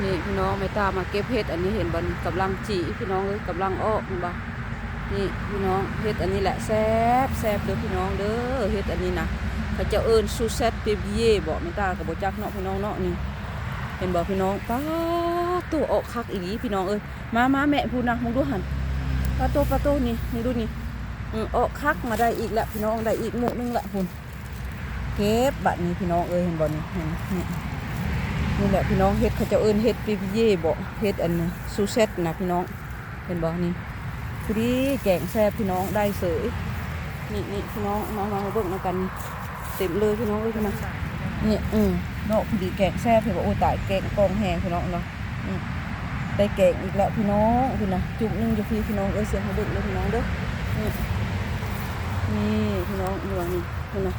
นี่พี่น้องไม่ตามาเก็บเห็ดอันนี้เห็นบ่นี่กำลังจีพี่น้องเอ้ยกำลังออกนี่บ่นี่พี่น้องเห็ดอันนี้แหละแซ่บแซ่บเด้อพี่น้องเด้อเห็ดอันนี้นะเขาเจะเอิ้นซูเซตเปเบียบอกไม่ตากับโบจักเนาะพี่น้องเนาะนี่เห็นบอกพี่น้องป้าตัวออกคักอีหลีพี่น้องเอ้ยมามาแม่พูนะมึงดูหันปลาโตปลาโตนี่มึงดูนี่อืมออกคักมาได้อีกล้วพี่น้องได้อีกหมู่นึงละคุณเก็บบัดนี้พี่น้องเอ้ยเห็นบ่นี่เห็น นี่แหละพี่น้องเฮ็ดเขาจะเอิ้นเฮ็ดปีพีเย่บ่เฮ็ดอันซูเซตนะพี่น้องเห็นบ่นี่พอดีแกงแซ่บพี่น้องได้เสยนี่นี่พี่น้องมามาเบิ่งนำกันเต็มเลยพี่น้องเอ้ยพี่น้องนี่อืมเนาะพอดีแกงแซ่บเพี่ว่าโอ้ตายแกงกองแหงพี่น้องเนาะอืมได้แกงอีกแล้วพี่น้องพี่นะจุ่มหนึงจะพี่พี่น้องเอ้ยเสียงให้เบิ่งเลยพี่น้องเด้อนี่นี่พี่น้องนี่ว่านี่พี่นะ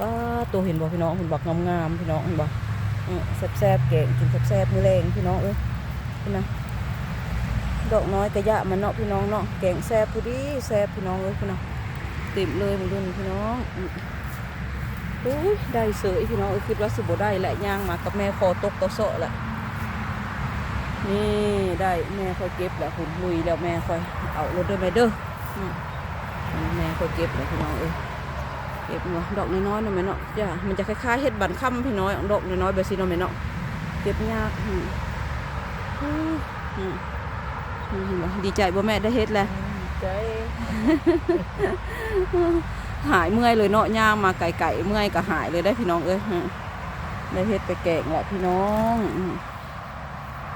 ป้าตัวเห็นบ่พี่น้องเห็นบอกงามๆพี่น้องเห็นบอืม แซ่บๆแกงกินแซ่บๆมือแรงพี่น้องเอ้ยพี่นะดอกน้อยกระยะมันเนาะพี่น้องเนาะแกงแซ่บพอดีแซ่บพี่น้องเอ้ยพี่นะเต็มเลยมึงดูนี่พี่น้องอืมโอ้ยได้เสยพี่น้องเอ้ยคิดว่าสิบ่ได้แหละย่างมากับแม่คอตกตะเสาะแหละนี่ได้แม่คอยเก็บแหละคุณลุยแล้วแม่คอยเอารถด้อแม่เด้อแม่คอยเก็บแหละพี่น้องเอ้ย เก็บเนาะดอกน้อยๆเนาะแม่เนาะจ้ะมันจะคล้ายๆเฮ็ดบันค่ำพี่น้อยดอกน้อยๆแบบนี้เนาะแม่เนาะเก็บยากอืมอืมอืมอืมเห็นบ่ดีใจบ่แม่ได้เฮ็ดแล้วใจหายเมื่อยเลยเนาะย่างมาไก่ๆเมื่อยก็หายเลยได้พี่น้องเอ้ยฮะได้เฮ็ดไปแกงแหละพี่น้องอืม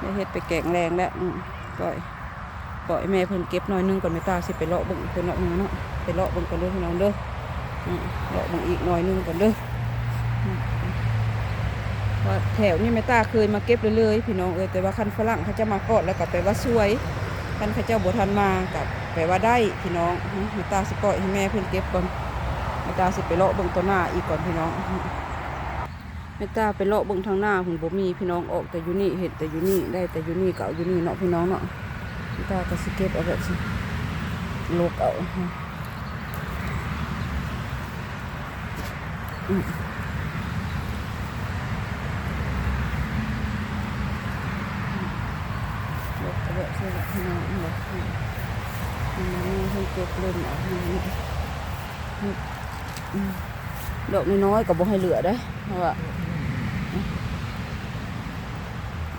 ได้เฮ็ดไปแกงแรงแล้วอืมปล่อยปล่อยแม่เพิ่นเก็บหน้อยหนึงก่อนไม่ตาสิไปเลาะเบิ่งเพิ่นเลาะหนึงเนาะไปเลาะเบิ่งกันเด้อพี่น้องเด้ออืม เลาะเบิ่งอีกหน่อยนึงก่อนเด้อว่าแถวนี้แม่ตาเคยมาเก็บเรื่อยๆพี่น้องเอ้ยแต่ว่าคันฝรั่งเขาจะมาเกอดแล้วก็แปลว่าสวยคันเขาเจ้าบ่ทันมากับแปลว่าได้พี่น้องอืมแม่ตาสิปล่อยให้แม่เพิ่อนเก็บก่อนแม่ตาสิไปเลาะเบิ่งตัวหน้าอีกก่อนพี่น้องแม่ตาไปเลาะเบิ่งทางหน้าคุณบ่มีพี่น้องออกแต่อยู่นี่เห็นแต่อยู่นี่ได้แต่อยู่นี่เก็เอาอยู่นี่เนาะพี่น้องเนาะแม่ตาก็สิเก็บเอาแบบสิลกเอา อืมลกเอาแบบสิละพี่น้องเนาะอืมอืมนี่ให้เก็บเล่นเอาให้นี่อืมดอกน้อยๆก็บ่ให้เหลือได้เพราะว่า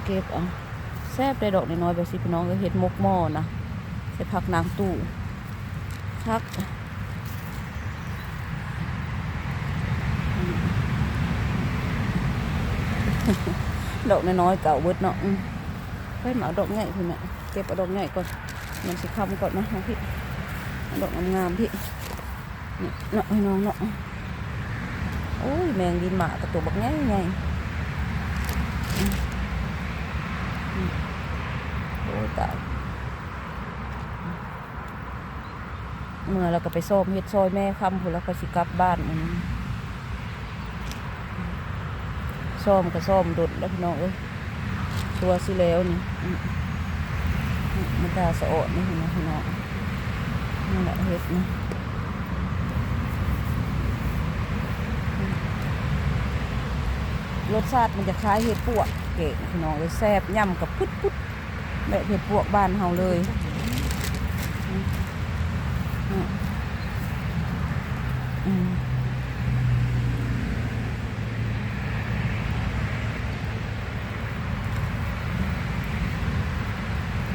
เก็บเอาแซบได้ดอกน้อยๆไปสิพี่น้องก็เฮ็ดมกหม้อนะใส่ผักนางตู้พักอืม ดอกน้อยๆเก่าเบิดเนาะอืมไปหมาดอกใหญ่พี่แม่เก็บดอกใหญ่ก่อนมันสิค้ำก่อนนะพี่ดอกงามๆพี่นี่เนาะให้น้องเนาะโอ้ยแมงดินหมากระตัวบักงไงอืมอืมโอ้ยตายเมื่อเราก็ไปซ่อมเฮ็ดซอยแม่คำพูนแล้วก็สิกลับบ้านอืม ซ่อมก็ซ่อมดดแล้วพี่น้องเอ้ยชัวร์สิแล้วนี่มันตาสะอดนี่เห็นไหมพี่น้องนี่แหละเฮ็ดนะรสชาติมันจะคล้ายเห็ดปวกเก๋พี่น้องเลยแซ่บย่ำกับพุดพุดแบบเห็ดปวกบ้านเฮาเลยอืมอืมอืม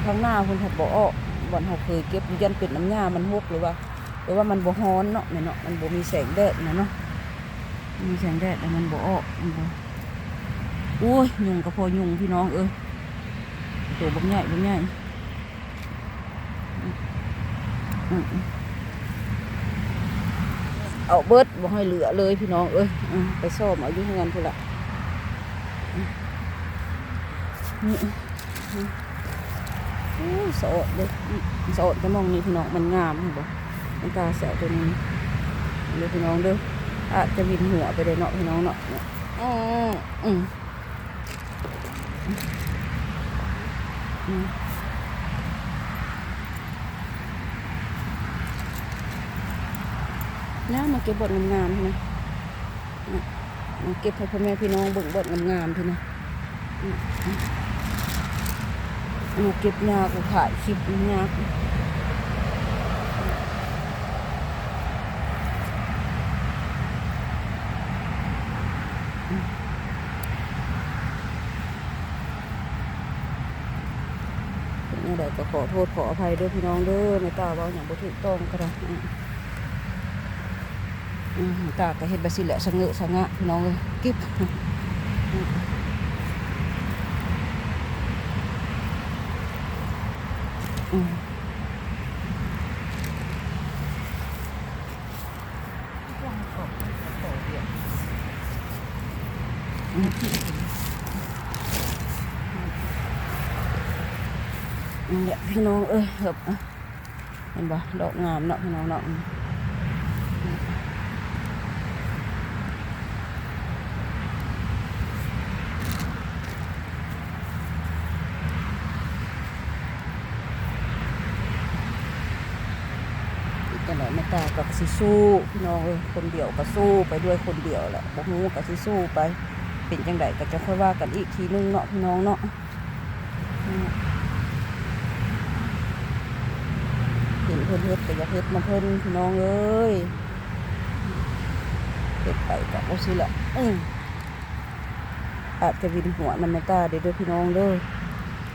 ข้างหน้าคุณถัดบอกอ้อบ่อนเขาเคยเก็บยันเป็ดน้ำยามันหกหรือว่าหรือว่ามันบ่ฮ้อนเนาะเนี่ยเนาะมันบ่มีแสงแดดนะเนาะมีแสงแดดแต่มันบ่ออกมันบ่โอ้ยยุงก็พอยุงพี่น้องเอ้ยตัวบักใหญ่บักใหญ่อืมอืมเอาเบิดบ่ให้เหลือเลยพี่น้องเอ้ยอืมไปซ่อมเอาอยู่เงินพุ่นละอืมนี่ โอ้สอดเลยสอดก็มองนี่พี่น้องมันงามเห็นบ่มันตาแสบตัวนี้เด้อพี่น้องเด้ออาจจะวินหัวไปเลยเนาะพี่น้องเนาะอืมอืมอืมแล้วมาเก็บบทงามๆพี่นะน่ะมาเก็บให้พ่อแม่พี่น้องเบิ่งบทงามๆพี่นะ อืมอืมลูกเก็บยากกูขายคลิปยากเป็นยังไงก็ขอโทษขออภัยด้วยพี่น้องเด้อในตาเบาอย่างบ่ถูกต้องก็ได้อือตาก็เฮ็ดบาสิแหละสะเงอะสะงะพี่น้องเลยกิ๊บ อืมอืมอืมเนี่ยพี่น้องเอ้ยเหิบเห็นปะดอกงามเนาะพี่น้องเนาะอืมอีกจังไหนแม่ ตากับสิสู้พี่น้องเอ้ยคนเดียวก็สู้ไปด้วยคนเดียวแหละบ่ฮู้ก็สิสู้ไป เป็นจังไดก็จะค่อยว่ากันอีกทีนึงเนาะพี่น้องเนาะเห็นเพิ่นเฮ็ดก็อยากเฮ็ดมาเพิ่นพี่น้องเอ้ยเฮ็ดไปก็บ่สิละอืมอาจจะวินหัวนำแม่ตาเด้อเด้อพี่น้องเด้อ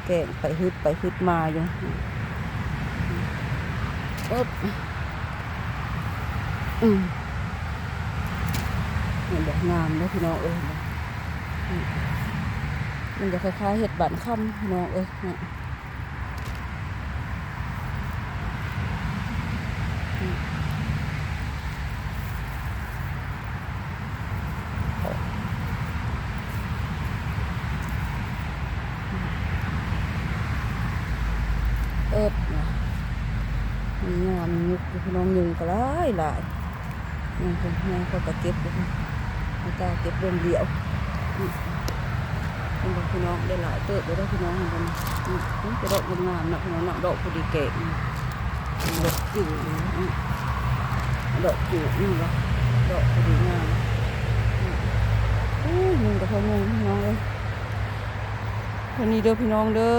แกล้งไปฮึดไปฮึดมาอยู่ปึ๊บ อืมเห็นบ่งามเด้อพี่น้องเอ้ยมันจะคล้ายๆเห็ดบานค่ำพี่น้องเอ้ยเนี่ยอืมเอิบนะมีงามยุกพี่น้องยุงก็หลายหลาย ยังคงยังก็ตะเก็บอยู่ไม่กล้าเก็บเรื่องเดียวอืมเป็นดอกพี่น้องได้หลายเติบได้ดอกพี่น้องเหมือนกันอืมอืมจะดอกงามๆนะพี่น้องเนาะดอกพอดีเก๋อืมดอกจิ๋วอืมดอกจิ๋วนี่วะดอกพอดีงามอืมอู้ยมึงกับพ่อมึงพี่น้องเลยคนนี้เด้อพี่น้องเด้อ